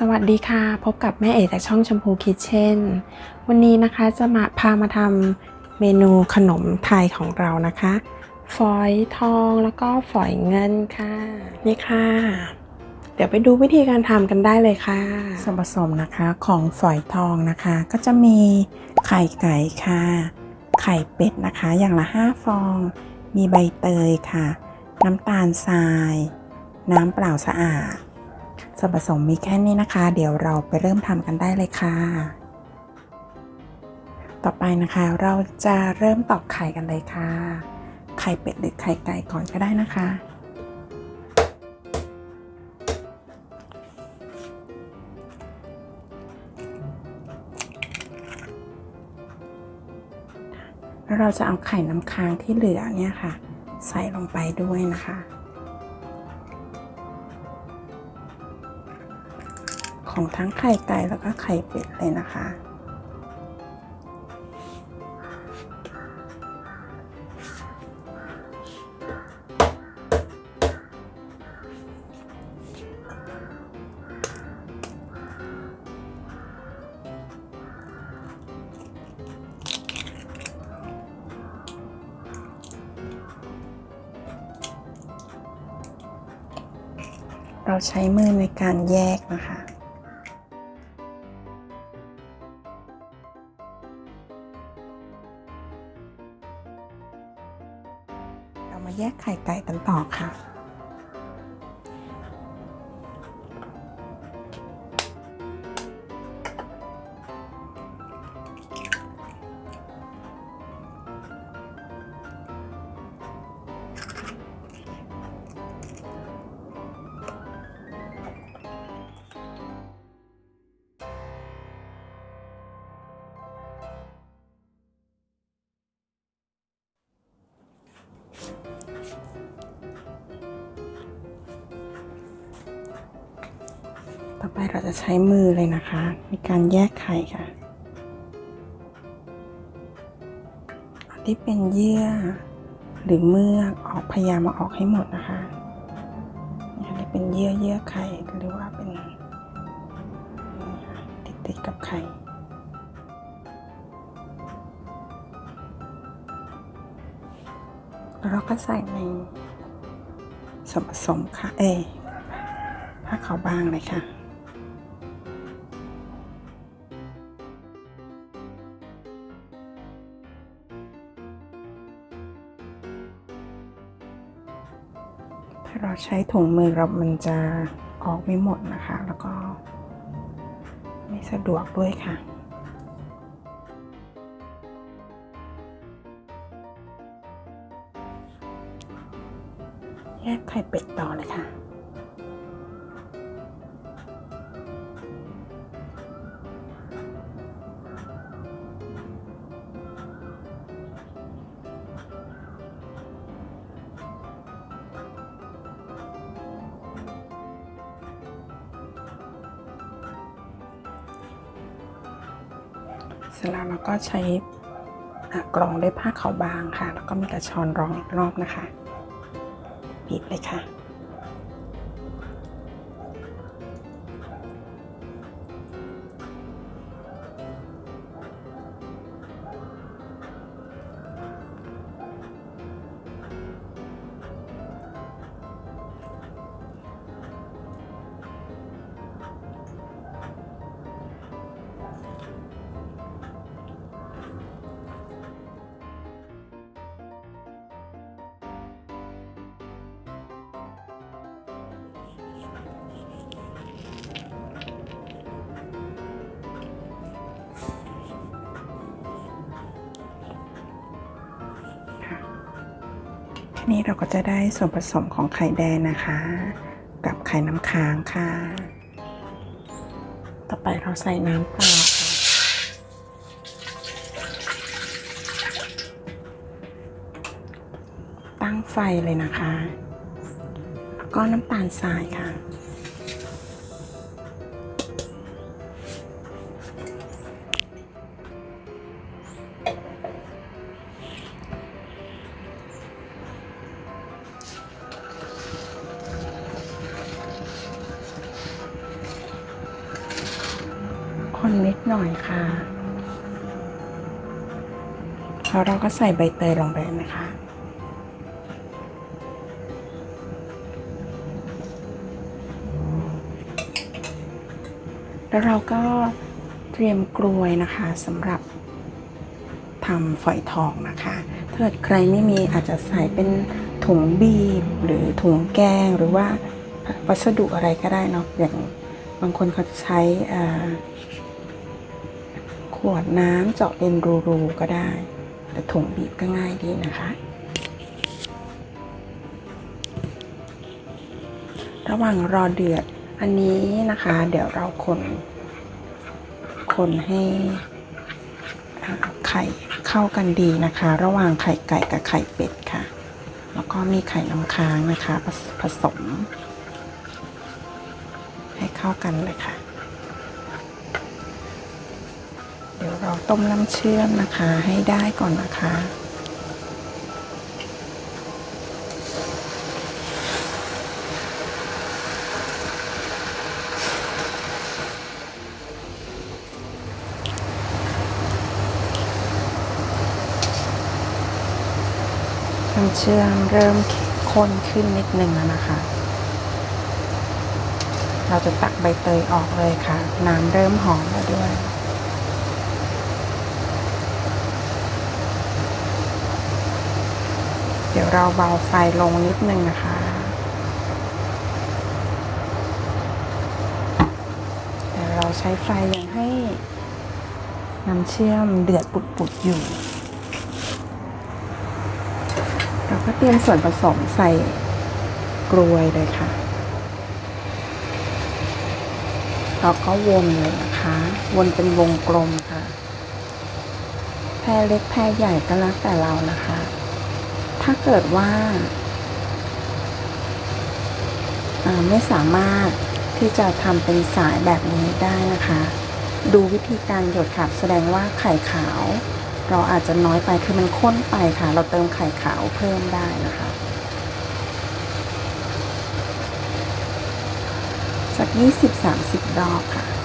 สวัสดีค่ะ พบกับแม่เอกจากช่องชมพูคิทเช่น วันนี้นะคะจะมาพามาทำเมนูขนมไทยของเรานะคะ ฝอยทองแล้วก็ฝอยเงินค่ะ นี่ค่ะ เดี๋ยวไปดูวิธีการทำกันได้เลยค่ะ ส่วนผสมนะคะของฝอยทองนะคะ ก็จะมีไข่ไก่ค่ะ ไข่เป็ดนะคะ อย่างละ 5 ฟอง มีใบเตยค่ะ น้ำตาลทราย น้ำเปล่าสะอาด ส่วนผสมมีแค่นี้นะคะ เดี๋ยวเราไปเริ่มทำกันได้เลยค่ะ ต่อไปนะคะเราจะเริ่มตอกไข่กันเลยค่ะ ไข่เป็ดหรือไข่ไก่ก่อนก็ได้นะคะแล้วเราจะเอาไข่น้ำค้างที่เหลือเนี่ยค่ะ ใส่ลงไปด้วยนะคะ ของทั้งไข่ไก่แล้วก็ไข่เป็ดเลยนะคะ เราใช้มือในการแยกนะคะ เรามาแยกไข่ไก่กันต่อค่ะ ไปเราจะใช้มือเลยนะคะ ในการแยกไข่ค่ะเอาที่เป็นเยื่อหรือเมือกออกพยายามมาออกให้หมดนะคะนี่ค่ะที่เป็นเยื่อเยื่อไข่หรือว่าเป็นติดติดกับไข่เราก็ใส่ในส่วนผสมค่ะ เอผ้าขาวบางเลยค่ะ ใช้ถุงมือเรามันจะออกไม่หมดนะคะ แล้วก็ ไม่สะดวกด้วยค่ะ แยกไข่เป็ดต่อเลยค่ะ เสร็จแล้วเราก็ใช้กรองด้วยผ้าขาวบางค่ะ แล้วก็มีกระชอนรองอีกรอบนะคะ บีบเลยค่ะ นี้เราก็จะได้ส่วนผสมของไข่แดงนะคะ กับไข่น้ำค้างค่ะ ต่อไปเราใส่น้ำเปล่าตั้งไฟเลยนะคะ แล้วก็น้ำตาลทรายค่ะ คนนิดหน่อยค่ะแล้วเราก็ใส่ใบเตยลงไปนะคะ แล้วเราก็เตรียมกลวยนะคะสำหรับทำฝอยทองนะคะถ้าเกิดใครไม่มีอาจจะใส่เป็นถุงบีบหรือถุงแกงหรือว่าวัสดุอะไรก็ได้เนาะอย่างบางคนเขาจะใช้อ่าข วดน้ำเจาะเป็นรูๆก็ได้ แต่ถุงบีบก็ง่ายดีนะคะ ระหว่างรอเดือดอันนี้นะคะ เดี๋ยวเราคน คนให้ไข่เข้ากันดีนะคะ ระหว่างไข่ไก่กับไข่เป็ดค่ะ แล้วก็มีไข่น้ำค้างนะคะผสผสมให้เข้ากันเลยค่ะ เราต้มน้ำเชื่อมนะคะให้ได้ก่อนนะคะ น้ำเชื่อมเริ่มข้นขึ้นนิดนึงแล้วนะคะเราจะตักใบเตยออกเลยค่ะ น้ำเริ่มหอมแล้วด้วย ดี๋ยวเราเบาไฟลงนิดนึงนะคะ เดี๋ยวเราใช้ไฟยังให้น้ำเชื่อมเดือดปุดๆอยู่ เราก็เตรียมส่วนผสมใส่กลวยเลยค่ะ เราก็วนเลยนะคะ วนเป็นวงกลมค่ะ แพรเล็กแพรใหญ่ก็แล้วแต่เรานะคะ ถ้าเกิดว่า ไม่สามารถที่จะทำเป็นสายแบบนี้ได้นะคะ ดูวิธีการหยดค่ะแสดงว่าไข่ขาว เราอาจจะน้อยไปคือมันข้นไปค่ะ เราเติมไข่ขาวเพิ่มได้นะคะสัก20-30รอบค่ะ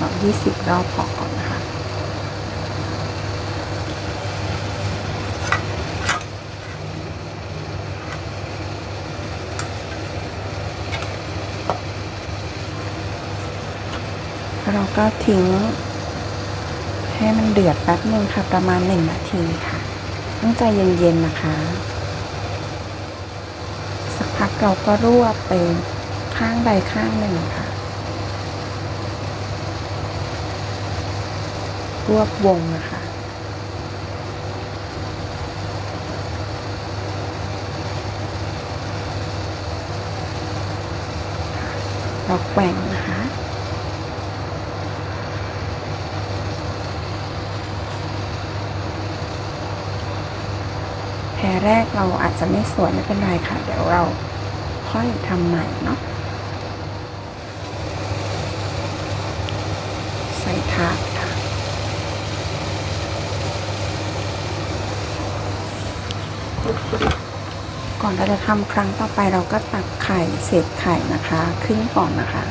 ต่อ20 รอบพอก่อนนะคะ เราก็ทิ้ง ให้มันเดือดแป๊บนึงค่ะ ประมาณ 1 นาทีค่ะ ต้องใจเย็น ๆ นะคะ สักพักเราก็รวบไปข้างใดข้างหนึ่งค่ะ รวบวงนะคะ เราแกว่งนะคะ แพรแรกเราอาจจะไม่สวยไม่เป็นไรค่ะ เดี๋ยวเราค่อยทำใหม่เนาะใส่ถาดค่ะ ก่อนเราจะทำครั้งต่อไปเราก็ตักไข่เศษไข่นะคะ ขึ้นก่อนนะคะ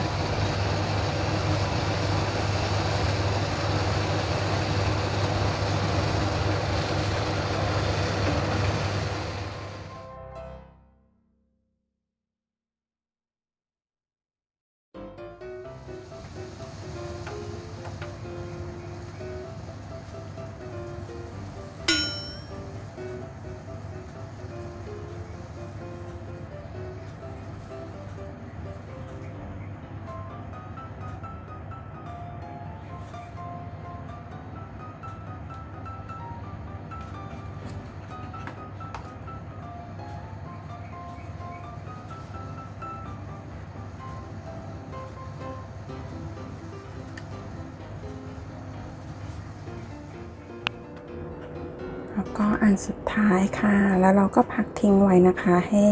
ก็อันสุดท้ายค่ะ แล้วเราก็พักทิ้งไว้นะคะ ให้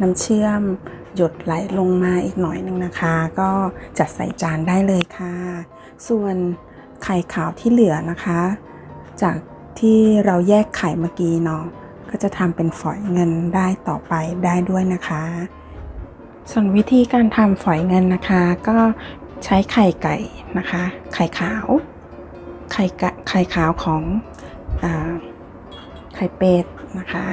น้ำเชื่อมหยดไหลลงมาอีกหน่อยหนึ่งนะคะ ก็จัดใส่จานได้เลยค่ะ ส่วนไข่ขาวที่เหลือนะคะ จากที่เราแยกไข่เมื่อกี้เนาะก็จะทำเป็นฝอยเงินได้ต่อไปได้ด้วยนะคะ ส่วนวิธีการทำฝอยเงินนะคะ ก็ใช้ไข่ไก่นะคะ ไข่ขาว ไข่ไข่ขาวของอา ไข่เป็ดนะคะ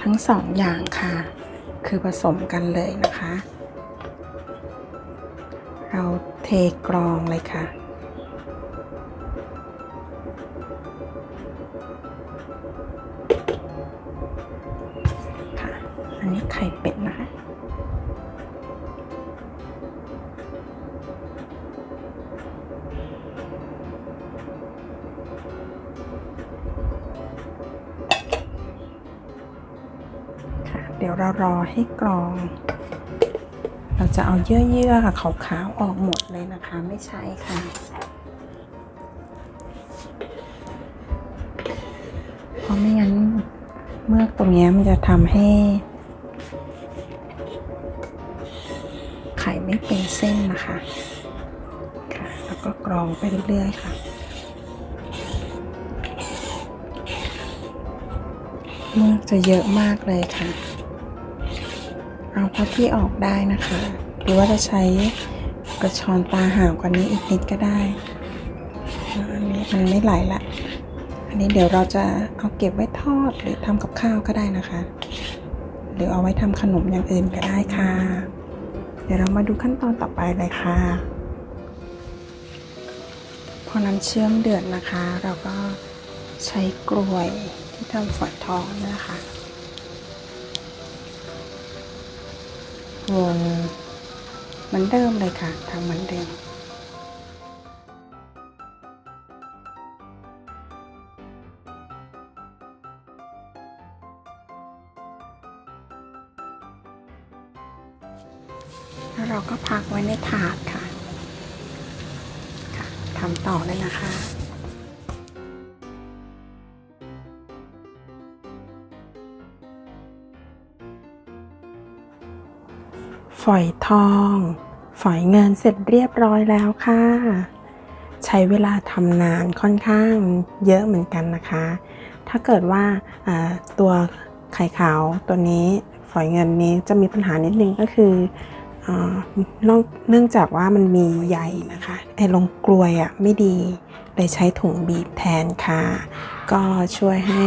ทั้งสองอย่างค่ะ คือผสมกันเลยนะคะ เราเทกรองเลยค่ะ รอให้กรอง เราจะเอาเยื่อๆขาวๆออกหมดเลยนะคะ ไม่ใช่ค่ะเพราะไม่งั้นเมือกตรงนี้มันจะทำให้ไข่ไม่เป็นเส้นนะคะค่ะ แล้วก็กรองไปเรื่อยๆค่ะเมือกจะเยอะมากเลยค่ะ เอาเท่าที่ออกได้นะคะ หรือว่าจะใช้กระชอนตาห่างกว่านี้อีกนิดก็ได้อันนี้มันไม่ไหลละ อันนี้เดี๋ยวเราจะเอาเก็บไว้ทอดหรือทำกับข้าวก็ได้นะคะ หรือเอาไว้ทำขนมอย่างอื่นก็ได้ค่ะ เดี๋ยวเรามาดูขั้นตอนต่อไปเลยค่ะ พอน้ำเชื่อมเดือดนะคะ เราก็ใช้กลวยที่ทำฝอยทองนะคะ วงเหมือนเดิมเลยค่ะทำเหมือนเดิม ฝอยทอง ฝอยเงินเสร็จเรียบร้อยแล้วค่ะ ใช้เวลาทำนานค่อนข้างเยอะเหมือนกันนะคะ ถ้าเกิดว่าตัวไข่ขาวตัวนี้ฝอยเงินนี้จะมีปัญหานิดนึงก็คือเนื่องจากว่ามันมีใยนะคะไอ้ลงกลวยอะไม่ดีเลยใช้ถุงบีบแทนค่ะ ก็ช่วยให้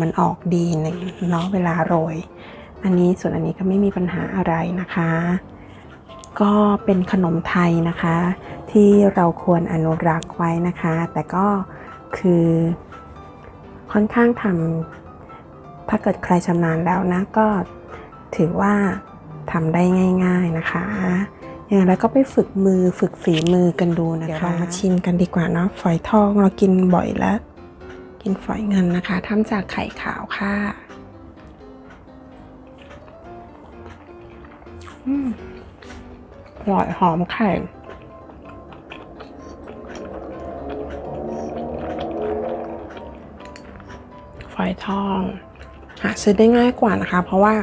มันออกดีหนึ่งเนาะเวลาโรย อันนี้ส่วนอันนี้ก็ไม่มีปัญหาอะไรนะคะ ก็เป็นขนมไทยนะคะ ที่เราควรอนุรักษ์ไว้นะคะ แต่ก็คือค่อนข้างทำถ้าเกิดใครชำนาญแล้วนะ ก็ถือว่าทำได้ง่าย ๆนะคะอย่างไรก็ไปฝึกมือฝึกฝีมือกันดูนะคะ เดี๋ยวเรามาชิมกันดีกว่าเนาะฝอยทองเรากินบ่อยแล้ว กินฝอยเงินนะคะทำจากไข่ขาวค่ะ อร่อยหอมไข่ ฝอยทอง หาซื้อได้ง่ายกว่านะคะ เพราะว่า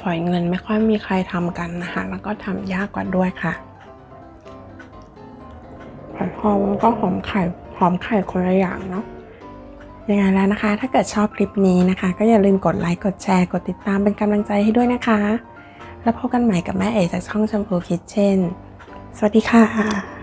ฝอยเงินไม่ค่อยมีใครทำกันนะคะ แล้วก็ทำยากกว่าด้วยค่ะ ฝอยทองก็หอมไข่ หอมไข่คนละอย่างเนาะยังไงแล้วนะคะ ถ้าเกิดชอบคลิปนี้นะคะ ก็อย่าลืมกดไลค์ กดแชร์ กดติดตามเป็นกำลังใจให้ด้วยนะคะ แล้วพบกันใหม่กับแม่เอ๋จากช่องชมพูคิทเช่น สวัสดีค่ะ